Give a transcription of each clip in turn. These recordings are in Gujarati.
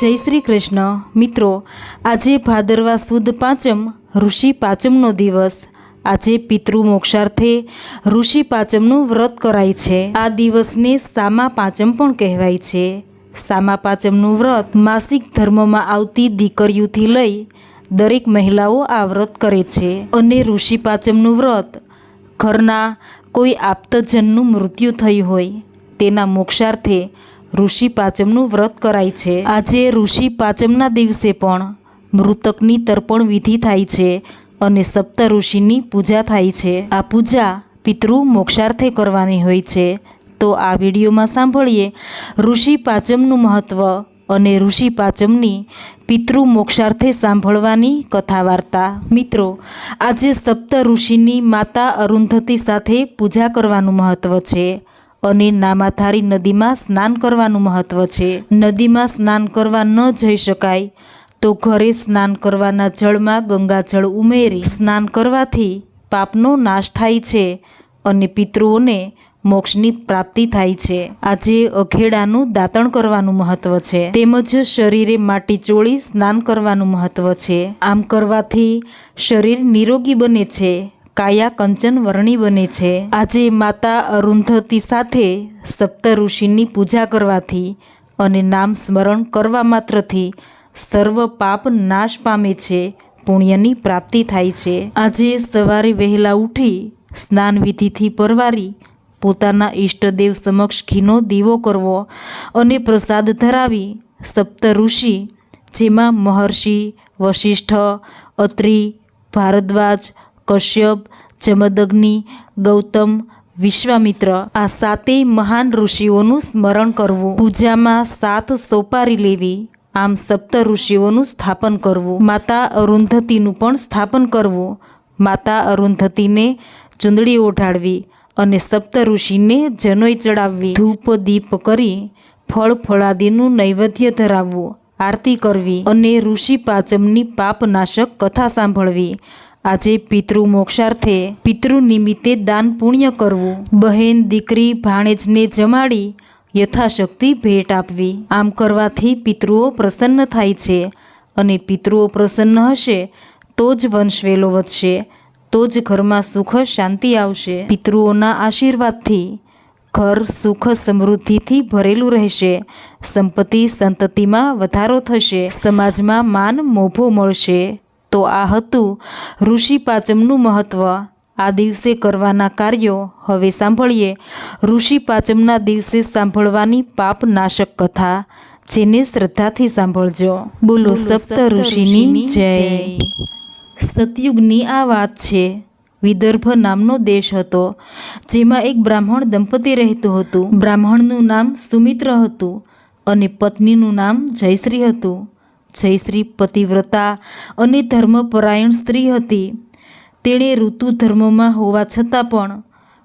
જય શ્રી કૃષ્ણ. મિત્રો, આજે ભાદરવા સુદ પાંચમ, ઋષિ પાંચમનો દિવસ. આજે પિતૃ મોક્ષાર્થે ઋષિ પાંચમનું વ્રત કરાય છે. આ દિવસને સામા પાંચમ પણ કહેવાય છે. સામા પાંચમનું વ્રત માસિક ધર્મમાં આવતી દીકરીઓથી લઈ દરેક મહિલાઓ આ વ્રત કરે છે. અને ઋષિ પાંચમનું વ્રત ઘરના કોઈ આપ્તજનનું મૃત્યુ થયું હોય, તેના મોક્ષાર્થે ઋષિ પાંચમનું વ્રત કરાય છે. આજે ઋષિ પાંચમના દિવસે પણ મૃતકની તર્પણ વિધિ થાય છે અને સપ્ત ઋષિની પૂજા થાય છે. આ પૂજા પિતૃ મોક્ષાર્થે કરવાની હોય છે. તો આ વિડીયોમાં સાંભળીએ ઋષિ પાંચમનું મહત્ત્વ અને ઋષિ પાંચમની પિતૃ મોક્ષાર્થે સાંભળવાની કથા વાર્તા મિત્રો, આજે સપ્ત ઋષિની માતા અરુંધતી સાથે પૂજા કરવાનું મહત્ત્વ છે. અને નામાધારી નદીમાં સ્નાન કરવાનું મહત્ત્વ છે. નદીમાં સ્નાન કરવા ન જઈ શકાય તો ઘરે સ્નાન કરવાના જળમાં ગંગાજળ ઉમેરી સ્નાન કરવાથી પાપનો નાશ થાય છે અને પિતૃઓને મોક્ષની પ્રાપ્તિ થાય છે. આજે અઘેડાનું દાંતણ કરવાનું મહત્વ છે. તેમજ શરીરે માટી ચોળી સ્નાન કરવાનું મહત્વ છે. આમ કરવાથી શરીર નિરોગી બને છે. કાયા કંચન વર્ણી બને છે. આજે માતા અરુંધતી સાથે સપ્ત ઋષિની પૂજા કરવાથી અને નામ સ્મરણ કરવા માત્રથી સર્વ પાપ નાશ પામે છે, પુણ્યની પ્રાપ્તિ થાય છે. આજે સવારે વહેલા ઉઠી સ્નાન વિધિથી પરવારી પોતાના ઈષ્ટદેવ સમક્ષ ઘીનો દીવો કરવો અને પ્રસાદ ધરાવી સપ્ત ઋષિ જેમાં મહર્ષિ, વશિષ્ઠ, અત્રિ, ભારદ્વાજ કશ્યપ, જમદગ્નિ, ગૌતમ, વિશ્વામિત્ર આ સાતેય મહાન ઋષિઓનું સ્મરણ કરવું, પૂજામાં સાત સોપારી લેવી, આમ સપ્ત ઋષિઓનું સ્થાપન કરવું, માતા અરુંધતીનું પણ સ્થાપન કરવું, માતા અરુંધતીને ચૂંદડી ઓઢાડવી અને સપ્ત ઋષિને જનોઈ ચડાવવી, ધૂપ, દીપ કરી ફળ ફળાદીનું નૈવેદ્ય ધરાવવું, આરતી કરવી અને ઋષિ પાંચમની પાપનાશક કથા સાંભળવી આજે પિતૃ મોક્ષાર્થે પિતૃ નિમિત્તે દાન પુણ્ય કરવું. બહેન, દીકરી, ભાણેજને જમાડી યથાશક્તિ ભેટ આપવી. આમ કરવાથી પિતૃઓ પ્રસન્ન થાય છે અને પિતૃઓ પ્રસન્ન હશે તો જ વંશવેલો વધશે, તો જ ઘરમાં સુખ શાંતિ આવશે. પિતૃઓના આશીર્વાદથી ઘર સુખ સમૃદ્ધિથી ભરેલું રહેશે. સંપત્તિ સંતતિમાં વધારો થશે. સમાજમાં માન મોભો મળશે. તો આ હતું ઋષિ પાંચમનું મહત્ત્વ આ દિવસે કરવાના કાર્યો હવે સાંભળીએ. ઋષિ પાંચમના દિવસે સાંભળવાની પાપ નાશક કથા જેને શ્રદ્ધાથી સાંભળજો. બોલો સપ્ત ઋષિની જય. સતયુગની આ વાત છે. વિદર્ભ નામનો દેશ હતો જેમાં એક બ્રાહ્મણ દંપતી રહેતું હતું. બ્રાહ્મણનું નામ સુમિત્ર હતું અને પત્નીનું નામ જયશ્રી હતું. જયશ્રી પતિવ્રતા અને ધર્મપરાયણ સ્ત્રી હતી. તેણે ઋતુ ધર્મમાં હોવા છતાં પણ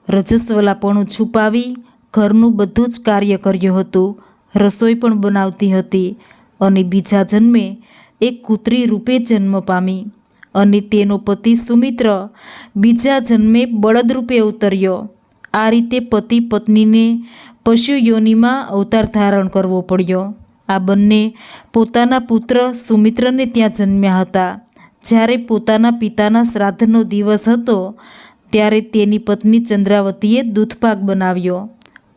રજસ્વલાપણું છુપાવી ઘરનું બધું જ કાર્ય કર્યું હતું. રસોઈ પણ બનાવતી હતી અને બીજા જન્મે એક કૂતરી રૂપે જન્મ પામી અને તેનો પતિ સુમિત્ર બીજા જન્મે બળદ રૂપે અવતર્યો. આ રીતે પતિ પત્નીને પશુ યોનિમાં અવતાર ધારણ કરવો પડ્યો. આ બંને પોતાના પુત્ર સુમિત્રને ત્યાં જન્મ્યા હતા. જ્યારે પોતાના પિતાના શ્રાદ્ધનો દિવસ હતો, ત્યારે તેની પત્ની ચંદ્રાવતીએ દૂધપાક બનાવ્યો.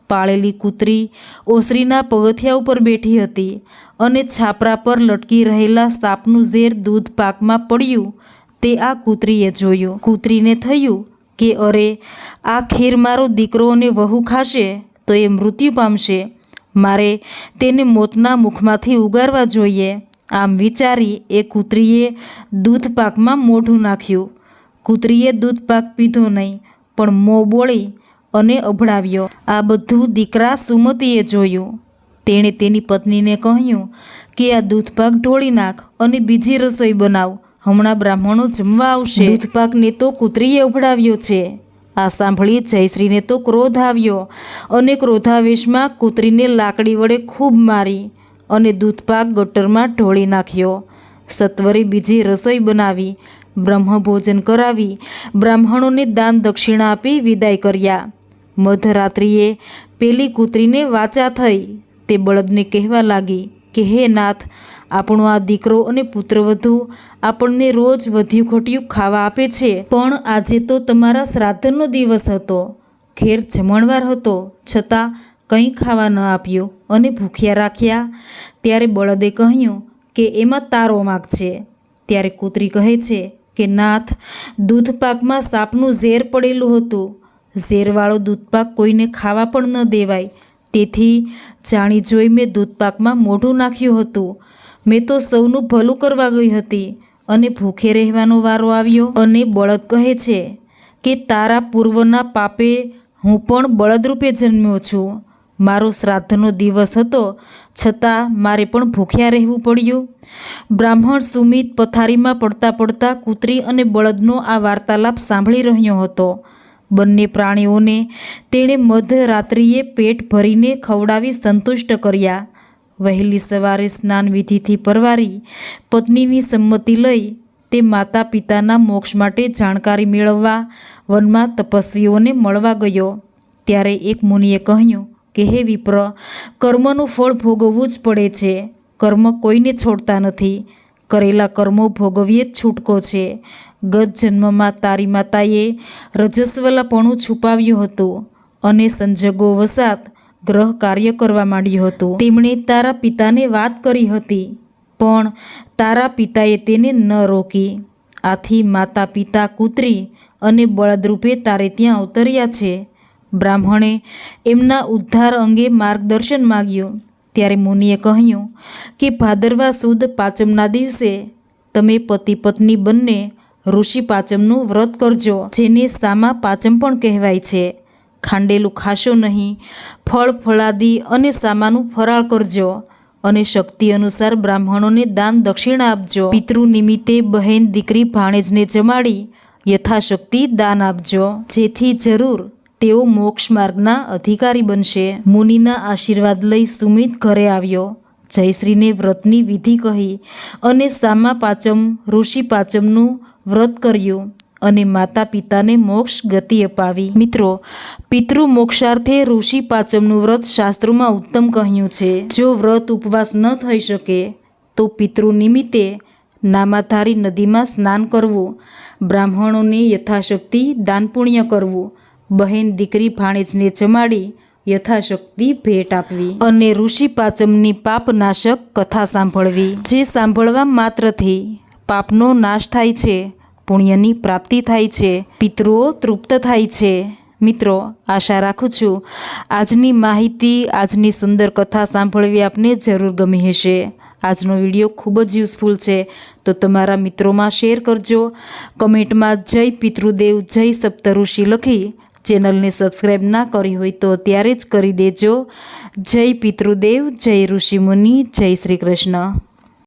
પાળેલી કૂતરી ઓસરીના પગથિયા ઉપર બેઠી હતી અને છાપરા પર લટકી રહેલા સાપનું ઝેર દૂધ પાકમાં પડ્યું તે આ કૂતરીએ જોયું. કૂતરીને થયું કે અરે, આ ખીર મારો દીકરો અને વહુ ખાશે તો એ મૃત્યુ પામશે. મારે તેને મોતના મુખમાંથી ઉગારવા જોઈએ. આમ વિચારી એ કૂતરીએ દૂધ પાકમાં મોઢું નાખ્યું. કૂતરીએ દૂધ પાક પીધો નહીં, પણ મોં બોળી અને અભડાવ્યો. આ બધું દીકરા સુમતીએ જોયું. તેણે તેની પત્નીને કહ્યું કે આ દૂધપાક ઢોળી નાખ અને બીજી રસોઈ બનાવ. હમણાં બ્રાહ્મણો જમવા આવશે. દૂધપાકને તો કૂતરીએ ઉભડાવ્યો છે. આ સાંભળી જયશ્રીને તો ક્રોધ આવ્યો અને ક્રોધાવેશમાં કૂતરીને લાકડી વડે ખૂબ મારી અને દૂધપાક ગટરમાં ઢોળી નાખ્યો. સત્વરે બીજી રસોઈ બનાવી, બ્રહ્મભોજન કરાવી, બ્રાહ્મણોને દાન દક્ષિણા આપી વિદાય કર્યા. મધરાત્રિએ પેલી કૂતરીને વાચા થઈ. તે બળદને કહેવા લાગી કે, હે નાથ આપણો આ દીકરો અને પુત્રવધુ આપણને રોજ વધ્યું ઘટ્યું ખાવા આપે છે. પણ આજે તો તમારા શ્રાદ્ધનો દિવસ હતો. ઘેર જમણવાર હતો. છતાં કંઈ ખાવા ન આપ્યું અને ભૂખ્યા રાખ્યા. ત્યારે બળદે કહ્યું કે એમાં તારો માગ છે. ત્યારે કૂતરી કહે છે કે, નાથ, દૂધપાકમાં સાપનું ઝેર પડેલું હતું. ઝેરવાળો દૂધપાક કોઈને ખાવા પણ ન દેવાય. તેથી જાણી જોઈ મેં દૂધપાકમાં મોઢું નાખ્યું હતું. મેં તો સૌનું ભલું કરવા ગઈ હતી અને ભૂખે રહેવાનો વારો આવ્યો અને બળદ કહે છે કે, તારા પૂર્વના પાપે હું પણ બળદરૂપે જન્મ્યો છું. મારો શ્રાદ્ધનો દિવસ હતો, છતાં મારે પણ ભૂખ્યા રહેવું પડ્યું. બ્રાહ્મણ સુમિત પથારીમાં પડતા પડતા કૂતરી અને બળદનો આ વાર્તાલાપ સાંભળી રહ્યો હતો. બંને પ્રાણીઓને તેણે મધરાત્રિએ પેટ ભરીને ખવડાવી સંતુષ્ટ કર્યા. વહેલી સવારે સ્નાન વિધિથી પરવારી પત્નીની સંમતિ લઈ તે માતા પિતાના મોક્ષ માટે જાણકારી મેળવવા, વનમાં તપસ્વીઓને મળવા ગયો. ત્યારે એક મુનિએ કહ્યું કે, હે વિપ્ર, કર્મનું ફળ ભોગવવું જ પડે છે. કર્મ કોઈને છોડતા નથી. કરેલા કર્મો ભોગવીએ જ છૂટકો છે. ગત જન્મમાં તારી માતાએ રજસ્વલાપણું છુપાવ્યું હતું અને સંજોગો વસાત ગ્રહ કાર્ય કરવા માંડ્યું હતું. તેમણે તારા પિતાને વાત કરી હતી, પણ તારા પિતાએ તેને ન રોકી. આથી માતા પિતા કૂતરી અને બળદરૂપે તારે ત્યાં અવતર્યા છે. બ્રાહ્મણે એમના ઉદ્ધાર અંગે માર્ગદર્શન માગ્યું. ત્યારે મુનિએ કહ્યું કે, ભાદરવા સુદ પાંચમના દિવસે તમે પતિ પત્ની બંને ઋષિ પાંચમનું વ્રત કરજો, જેને સામા પાંચમ પણ કહેવાય છે. ખાંડેલું ખાશો નહીં. ફળ, ફળાદી અને સામાનું ફરાળ કરજો અને શક્તિ અનુસાર બ્રાહ્મણોને દાન દક્ષિણા આપજો. પિતૃ નિમિત્તે બહેન, દીકરી ભાણેજને જમાડી યથાશક્તિ દાન આપજો. જેથી જરૂર તેઓ મોક્ષ માર્ગના અધિકારી બનશે. મુનિના આશીર્વાદ લઈ સુમિત ઘરે આવ્યો. જયશ્રીને વ્રતની વિધિ કહી અને સામા પાંચમ, ઋષિ પાંચમનું વ્રત કર્યું. અને માતા પિતાને મોક્ષ ગતિ અપાવી. મિત્રો, પિતૃ મોક્ષાર્થે ઋષિ પાંચમનું વ્રત શાસ્ત્રોમાં ઉત્તમ કહ્યું છે. જો વ્રત ઉપવાસ ન થઈ શકે, તો પિતૃ નિમિત્તે નામાધારી નદીમાં સ્નાન કરવું, બ્રાહ્મણોને યથાશક્તિ દાન પુણ્ય કરવું, બહેન દીકરી ભાણેજને જમાડી યથાશક્તિ ભેટ આપવી અને ઋષિ પાચમની પાપનાશક કથા સાંભળવી. જે સાંભળવા માત્રથી પાપનો નાશ થાય છે પુણ્યની પ્રાપ્તિ થાય છે, પિતૃઓ તૃપ્ત થાય છે. મિત્રો, આશા રાખું છું આજની માહિતી, આજની સુંદર કથા સાંભળવી આપને જરૂર ગમી હશે. આજનો વીડિયો ખૂબ જ યુઝફુલ છે, તો તમારા મિત્રોમાં શેર કરજો. કમેન્ટમાં જય પિતૃદેવ, જય સપ્તઋષિ લખી ચેનલને સબસ્ક્રાઈબ ના કરી હોય તો ત્યારે જ કરી દેજો. જય પિતૃદેવ, જય ઋષિમુનિ, જય શ્રી કૃષ્ણ.